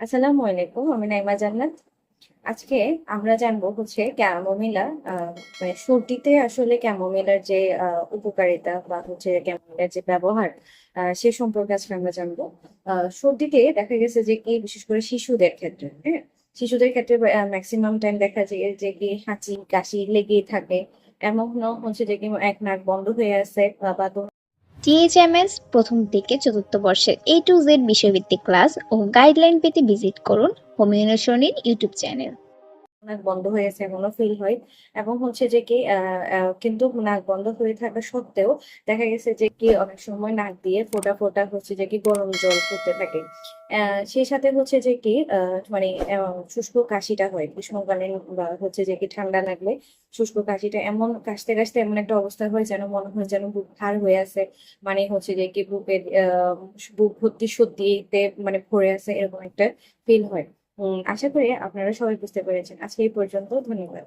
আসসালামু আলাইকুম, আমি নাইমা জান্নাত। আজকে আমরা জানব হচ্ছে ক্যামোমিলা মানে সর্দিতে আসলে ক্যামোমিলার যে উপকারিতা বা হচ্ছে ক্যামোমিলার যে ব্যবহার সে সম্পর্কে আজকে আমরা জানব। সর্দিতে দেখা গেছে যে কি, বিশেষ করে শিশুদের ক্ষেত্রে হ্যাঁ? শিশুদের ক্ষেত্রে ম্যাক্সিমাম টাইম দেখা যায় যে কি হাঁচি, কাশি লেগেই থাকে। এমন হচ্ছে যে কি এক নাক বন্ধ হয়ে আছে বা টিএইচএমএস প্রথম থেকে চতুর্থ বর্ষের এ টু জেড বিষয়ভিত্তিক ক্লাস ও গাইডলাইন পেতে ভিজিট করুন হোমিওনেশনের ইউটিউব চ্যানেল। নাক বন্ধ হয়েছে এমনও ফিল হয়। এবং হচ্ছে যে কি কিন্তু নাক বন্ধ হয়ে থাকা সত্ত্বেও দেখা গেছে যে কি অনেক সময় নাক দিয়ে ফোঁটা ফোঁটা হচ্ছে যে কি গরম জল পড়তে থাকে। সেই সাথে হচ্ছে যে কি মানে শুষ্ক কাশিটা হয়। গ্রীষ্মকালীন বা হচ্ছে যে কি ঠান্ডা লাগলে শুষ্ক কাশিটা এমন কাশতে কাশতে এমন একটা অবস্থা হয় যেন মনে হয় যেন বুক ভার হয়ে আছে। মানে হচ্ছে যে কি বুকের আহ, বুক ভর্তি সর্দিতে মানে ভরে আছে এরকম একটা ফিল হয়। আশা করি আপনারা সবাই বুঝতে পেরেছেন। আজকে এই পর্যন্ত ধন্যবাদ।